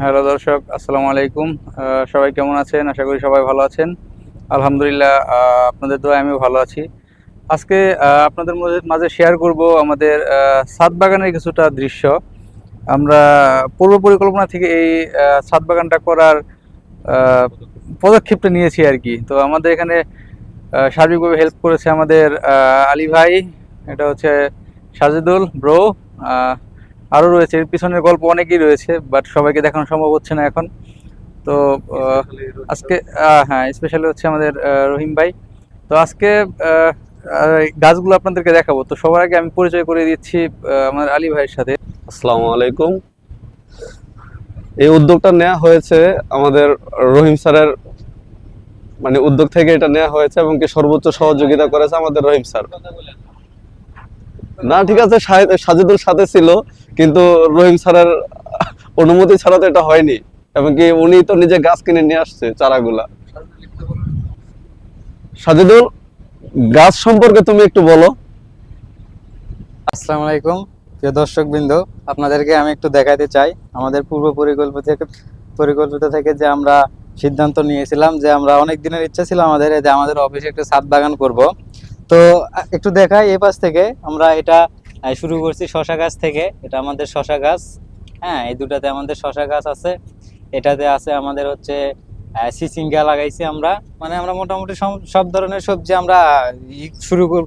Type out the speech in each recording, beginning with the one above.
Hello দর্শক, আসসালামু আলাইকুম। সবাই কেমন আছেন? আশা করি সবাই ভালো আছেন। আলহামদুলিল্লাহ আপনাদের দোয়া আমিও ভালো আছি। আজকে আপনাদের মাঝে শেয়ার করব আমাদের ছাদ বাগানের কিছুটা দৃশ্য। আমরা পূর্ব পরিকল্পনা থেকে এই ছাদ বাগানটা করার পদক্ষেপটা নিয়েছি আর কি। তো আমাদের এখানে সার্বিকভাবে হেল্প করেছে আমাদের আলী ভাই, এটা হচ্ছে সাজিদুল ব্রো আরও রয়েছে এর পিছনের গল্প অনেকই রয়েছে বাট সবাইকে দেখানো সম্ভব হচ্ছে না এখন। তো আজকে হ্যাঁ স্পেশালি হচ্ছে আমাদের রহিম ভাই। তো আজকে গাছগুলো আপনাদেরকে দেখাবো। তো সবার আগে আমি পরিচয় করে দিচ্ছি আমার আলী ভাইয়ের সাথে। আসসালামু আলাইকুম। এই উদ্যোগটা নেওয়া হয়েছে আমাদের রহিম স্যারের মানে উদ্যোগ থেকে এটা নেওয়া হয়েছে এবং কি সর্বোচ্চ সহযোগিতা করেছে আমাদের রহিম স্যার। না, ঠিক আছে সাজিদুল সাথে ছিল, কিন্তু রহিম স্যারের অনুমতি ছাড়া তো এটা হয়নি। এবং কি উনি তো নিজে গাছ কিনে নিয়ে আসছে চারাগুলা। সাজিদুল, গাছ সম্পর্কে তুমি একটু বলো। আসসালামু আলাইকুম, প্রিয় দর্শকবৃন্দ, আপনাদেরকে আমি একটু দেখাতে চাই। আমাদের পূর্ব পরিকল্পিত থেকে পরিকল্পিত থেকে যে আমরা সিদ্ধান্ত নিয়েছিলাম, যে আমরা অনেক দিনের ইচ্ছা ছিল আমাদের, যে আমাদের অফিসে একটা ছাদ বাগান করব। তো একটু দেখাই এই পাশ থেকে। আমরা এটা শুরু করছি শশা গাছ থেকে। এটা আমাদের শশা গাছ। হ্যাঁ এই দুটাতে আমাদের শশা গাছ আছে। এটাতে আছে আমাদের হচ্ছে আহ, চিচিঙ্গা লাগাইছি আমরা। মানে আমরা মোটামুটি সব- ধরনের সবজি আমরা শুরু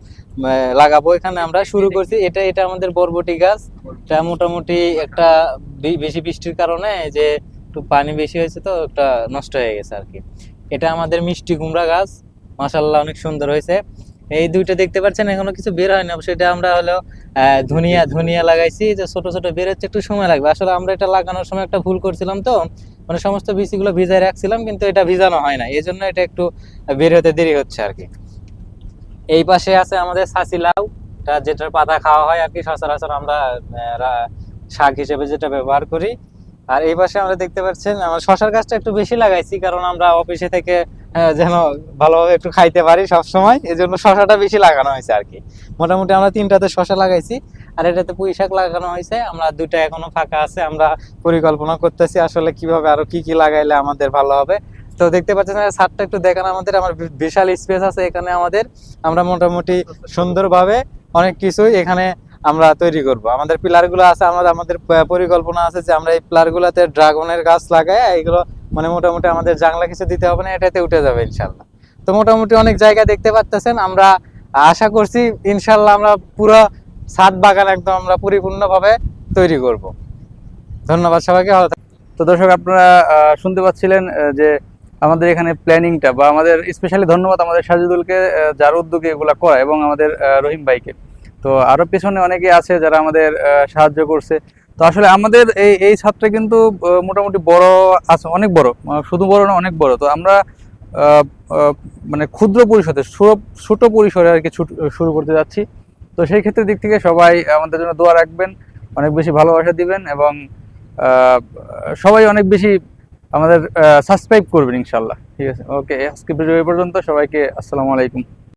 লাগাবো। এখানে আমরা শুরু করছি এটা এটা আমাদের বরবটি গাছ। এটা মোটামুটি একটা বেশি বৃষ্টির কারণে যে একটু পানি বেশি হয়েছে তো একটা নষ্ট হয়ে গেছে আর কি। এটা আমাদের মিষ্টি কুমড়া গাছ। মাসাল্লাহ অনেক সুন্দর হয়েছে। এই দুইটা দেখতে পাচ্ছেন, এখনও কিছু বের হয়নি অবশ্যই এটা আমরা হলো ধনিয়া ধনিয়া লাগাইছি যে ছোট ছোট বের হচ্ছে, একটু সময় লাগবে। আসলে আমরা এটা লাগানোর সময় একটা ভুল করছিলাম তো মানে সমস্ত বীজগুলো ভিজায় রাখছিলাম, কিন্তু এটা ভিজানো হয় না, এই জন্য এটা একটু বের হতে দেরি হচ্ছে আর কি। এই পাশে আছে আমাদের সাসি লাউ যেটার পাতা খাওয়া হয় আর কি, সচরাচর আমরা শাক হিসেবে যেটা ব্যবহার করি। আর এই পাশে আমরা দেখতে পাচ্ছেন, আমরা শশার গাছটা একটু বেশি লাগাইছি, কারণ আমরা অফিসে থেকে যেন ভালোভাবে একটু খাইতে পারি সব সময় এই জন্য শশাটা বেশি লাগানো হয়েছে আর কি। মোটামুটি আমরা তিনটাতে শশা লাগাইছি, আর এটাতে পুঁই শাক লাগানো হয়েছে। আমরা দুইটা এখনও ফাঁকা আছে, আমরা পরিকল্পনা করতেছি আসলে কীভাবে আরও কি কি লাগাইলে আমাদের ভালো হবে। তো দেখতে পাচ্ছেন ছাদটা একটু দেখান আমাদের, আমার বিশাল স্পেস আছে এখানে আমাদের। আমরা মোটামুটি সুন্দরভাবে অনেক কিছুই এখানে আমরা তৈরি করব। আমাদের পিলারগুলো আছে, আমাদের আমাদের পরিকল্পনা আছে যে আমরা এই পিলার গুলাতে ড্রাগনের গাছ লাগাই এগুলো মানে মোটামুটি আমাদের জাংলা কিছু দিতে হবে না, এটাতে উঠে যাবে ইনশাল্লাহ। তো মোটামুটি অনেক জায়গা দেখতে পাচ্ছেন আমরা আশা করছি ইনশাল্লাহ আমরা পুরো ছাদ বাগান একদম আমরা পরিপূর্ণভাবে তৈরি করব। ধন্যবাদ সবাইকে, ভালো তো দর্শক, আপনারা শুনতে পাচ্ছিলেন যে আমাদের এখানে প্ল্যানিংটা বা আমাদের স্পেশালি ধন্যবাদ আমাদের সাজিদুলকে যার উদ্যোগে এগুলা করা এবং আমাদের রহিম ভাইকে। তো আরও পেছনে অনেকে আছে যারা আমাদের সাহায্য করছে। তো আসলে আমাদের এই এই ছাদটা কিন্তু মোটামুটি বড় আছে, অনেক বড়। শুধু বড় না, অনেক বড়। তো আমরা মানে ক্ষুদ্র পরিসরে ছোট- পরিসরে আর কি শুরু করতে যাচ্ছি। তো সেই ক্ষেত্রে দিক থেকে সবাই আমাদের জন্য দোয়া রাখবেন, অনেক বেশি ভালোবাসা দিবেন এবং সবাই অনেক বেশি আমাদের সাবস্ক্রাইব করবেন ইনশাল্লাহ। ঠিক আছে? ওকে আজকে ভিডিও পর্যন্ত। সবাইকে আসসালামু আলাইকুম।